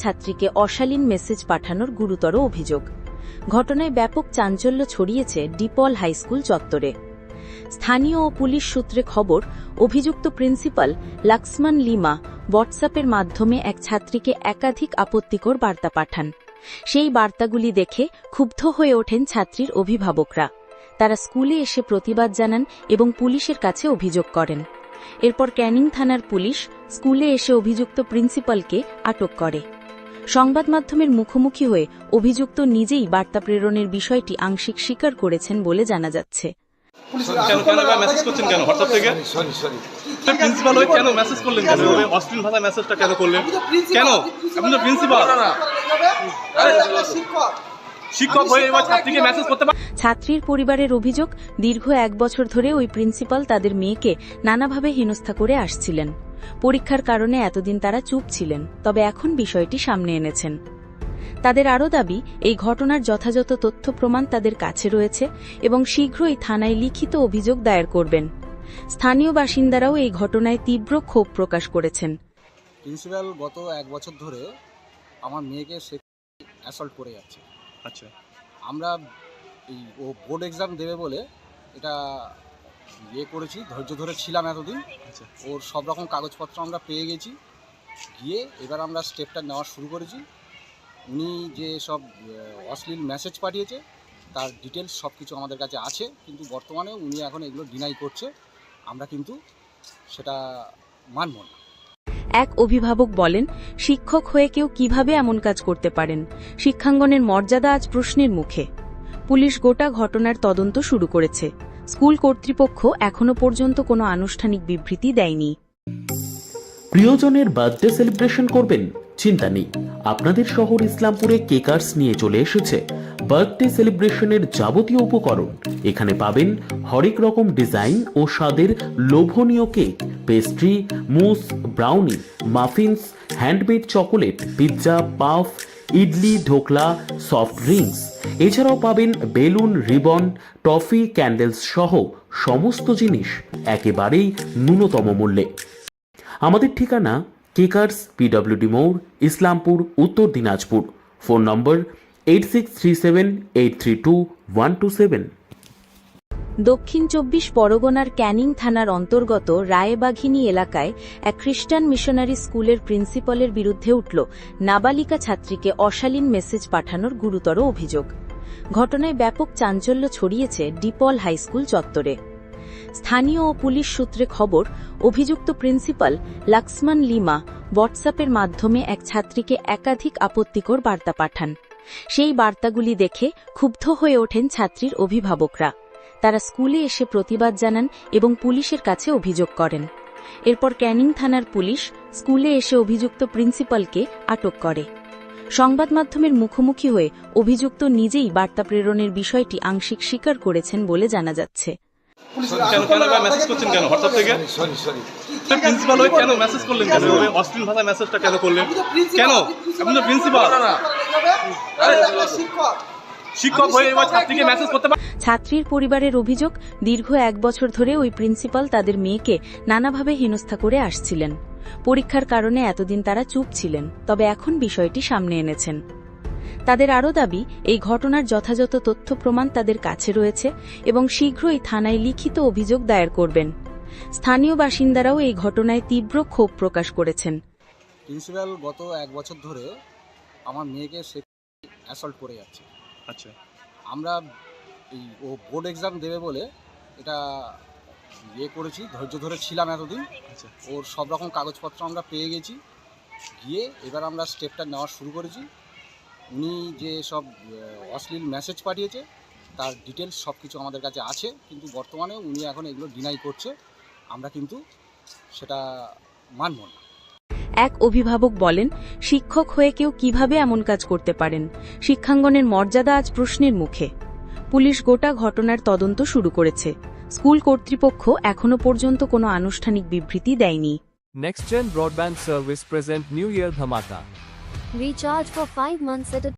ছাত্রীকে অশালীন মেসেজ পাঠানোর গুরুতর অভিযোগ। ঘটনায় ব্যাপক চাঞ্চল্য ছড়িয়েছে ডিপল হাইস্কুল চত্বরে। স্থানীয় ও পুলিশ সূত্রে খবর, অভিযুক্ত প্রিন্সিপাল লাক্সমান লিমা হোয়াটসঅ্যাপের মাধ্যমে এক ছাত্রীকে একাধিক আপত্তিকর বার্তা পাঠান। সেই বার্তাগুলি দেখে ক্ষুব্ধ হয়ে ওঠেন ছাত্রীর অভিভাবকরা। তারা স্কুলে এসে প্রতিবাদ জানান এবং পুলিশের কাছে অভিযোগ করেন। এরপর ক্যানিং থানার পুলিশ স্কুলে এসে অভিযুক্ত প্রিন্সিপালকে আটক করে। সংবাদ মাধ্যমের মুখোমুখি হয়ে অভিযুক্ত নিজেই বার্তা প্রেরণের বিষয়টি আংশিক স্বীকার করেছেন বলে জানা যাচ্ছে। কেন কেন এবার মেসেজ করছেন কেন? হোয়াটসঅ্যাপ থেকে? সরি সরি প্রিন্সিপাল হয়ে কেন মেসেজ করলেন কেন? অশ্লীল ভাষায় মেসেজটা কেন করলেন? কেন? আপনি তো প্রিন্সিপাল শিক্ষক। হয়ে এবার ছাত্রীকে মেসেজ করতে ছাত্রীর পরিবারের অভিযোগ দীর্ঘ এক বছর ধরে ওই প্রিন্সিপাল তাদের মেয়েকে নানাভাবে হেনস্থা করে আসছিলেন। পরীক্ষার কারণে এতদিন তারা চুপ ছিলেন তবে এখন বিষয়টি সামনে এনেছেন। তাদের আরও দাবি এই ঘটনার যথাযথ তথ্য প্রমাণ তাদের কাছে রয়েছে এবং শীঘ্রই থানায় লিখিত অভিযোগ দায়ের করবেন। স্থানীয় বাসিন্দারাও এই ঘটনায় তীব্র ক্ষোভ প্রকাশ করেছেন। প্রিন্সিপাল গত এক বছর ধরে আমার মেয়েকে সে অ্যাসল্ট করে যাচ্ছে। আচ্ছা। আমরা এই ও বোর্ড এক্সাম দেবে বলে এটা ইয়ে করেছি ধৈর্য ধরে ছিলাম এতদিন। আচ্ছা। ওর সব রকম কাগজপত্র আমরা পেয়ে গেছি। গিয়ে এবার আমরা স্টেপটা নেওয়া শুরু করেছি। উনি যে সব অশ্লীল মেসেজ পাঠিয়েছে তার ডিটেলস সব কিছু আমাদের কাছে আছে কিন্তু বর্তমানে উনি এখন এগুলো ডিনাই করছে। আমরা কিন্তু সেটা মানব না। এক অভিভাবক বলেন শিক্ষক হয়ে কেউ কীভাবে এমন কাজ করতে পারেন? শিক্ষাঙ্গনের মর্যাদা আজ প্রশ্নের মুখে। পুলিশ গোটা ঘটনার তদন্ত শুরু করেছে। স্কুল কর্তৃপক্ষ এখনও পর্যন্ত কোনো আনুষ্ঠানিক বিবৃতি দেয়নি। প্রিয়জনের বার্থডে সেলিব্রেশন করবেন চিন্তা নেই আপনাদের শহর ইসলামপুরে কেকার্স নিয়ে চলে এসেছে বার্থডে সেলিব্রেশনের যাবতীয় উপকরণ। এখানে পাবেন হরেক রকম ডিজাইন ও স্বাদের লোভনীয় cake, pastry, mousse, brownie, muffins, handmade chocolate, pizza, puff idli, dhokla soft drinks এছাড়াও পাবেন বেলুন, রিবন, টফি ক্যান্ডেলস সহ সমস্ত জিনিস একেবারেই ন্যূনতম মূল্যে। আমাদের ঠিকানা কেকার্স পিডব্লিউডি মোড় Islampur, Uttar Dinajpur. Phone number eight six three seven eight three two one two seven দক্ষিণ চব্বিশ পরগনার ক্যানিং থানার অন্তর্গত রায়েবাঘিনী এলাকায় এক খ্রিস্টান মিশনারি স্কুলের প্রিন্সিপালের বিরুদ্ধে উঠল নাবালিকা ছাত্রীকে অশালীন মেসেজ পাঠানোর গুরুতর অভিযোগ। ঘটনায় ব্যাপক চাঞ্চল্য ছড়িয়েছে ডিপল হাইস্কুল চত্বরে। স্থানীয় ও পুলিশ সূত্রে খবর, অভিযুক্ত প্রিন্সিপাল লাক্সমান লিমা হোয়াটসঅ্যাপের মাধ্যমে এক ছাত্রীকে একাধিক আপত্তিকর বার্তা পাঠান। সেই বার্তাগুলি দেখে ক্ষুব্ধ হয়ে ওঠেন ছাত্রীর অভিভাবকরা। তারা স্কুলে এসে প্রতিবাদ জানান এবং পুলিশের কাছে অভিযোগ করেন। এরপর ক্যানিং থানার পুলিশ স্কুলে এসে অভিযুক্ত প্রিন্সিপালকে আটক করে। সংবাদ মাধ্যমের মুখোমুখি হয়ে অভিযুক্ত নিজেই বার্তা প্রেরণের বিষয়টি আংশিক স্বীকার করেছেন বলে জানা যাচ্ছে। কেন কেন এবার মেসেজ করছেন কেন? হোয়াটসঅ্যাপ থেকে? সরি সরি প্রিন্সিপাল হয়ে কেন মেসেজ করলেন কেন? অশ্লীল ভাষায় মেসেজটা কেন করলেন? কেন? আপনি তো প্রিন্সিপাল। শিক্ষক। হয়ে এবার ছাত্রীকে মেসেজ করতে পারেন ছাত্রীর পরিবারের অভিযোগ দীর্ঘ এক বছর ধরে ওই প্রিন্সিপাল তাদের মেয়েকে নানাভাবে হেনস্থা করে আসছিলেন। পরীক্ষার কারণে এতদিন তারা চুপ ছিলেন তবে এখন বিষয়টি সামনে এনেছেন। তাদের আরও দাবি এই ঘটনার যথাযথ তথ্য প্রমাণ তাদের কাছে রয়েছে এবং শীঘ্রই থানায় লিখিত অভিযোগ দায়ের করবেন। স্থানীয় বাসিন্দারাও এই ঘটনায় তীব্র ক্ষোভ প্রকাশ করেছেন। প্রিন্সিপাল গত এক বছর ধরে আমার মেয়েকে সে অ্যাসল্ট করে যাচ্ছে। আচ্ছা। আমরা এই ও বোর্ড এক্সাম দেবে বলে এটা ইয়ে করেছি ধৈর্য ধরে ছিলাম এতদিন। আচ্ছা। ওর সব রকম কাগজপত্র আমরা পেয়ে গেছি। গিয়ে এবার আমরা স্টেপটা নেওয়া শুরু করেছি। উনি যে সব অশ্লীল মেসেজ পাঠিয়েছে তার ডিটেলস সব কিছু আমাদের কাছে আছে। কিন্তু বর্তমানে উনি এখন এগুলো ডিনাই করছে। আমরা কিন্তু সেটা মানব না। এক অভিভাবক বলেন শিক্ষক হয়ে কেউ কীভাবে এমন কাজ করতে পারেন? শিক্ষাঙ্গনের মর্যাদা আজ প্রশ্নের মুখে। পুলিশ গোটা ঘটনার তদন্ত শুরু করেছে। স্কুল কর্তৃপক্ষ এখনও পর্যন্ত কোনো আনুষ্ঠানিক বিবৃতি দেয়নি। Next Broadband Service present New Year Dhamaka. Recharge for 5 months at a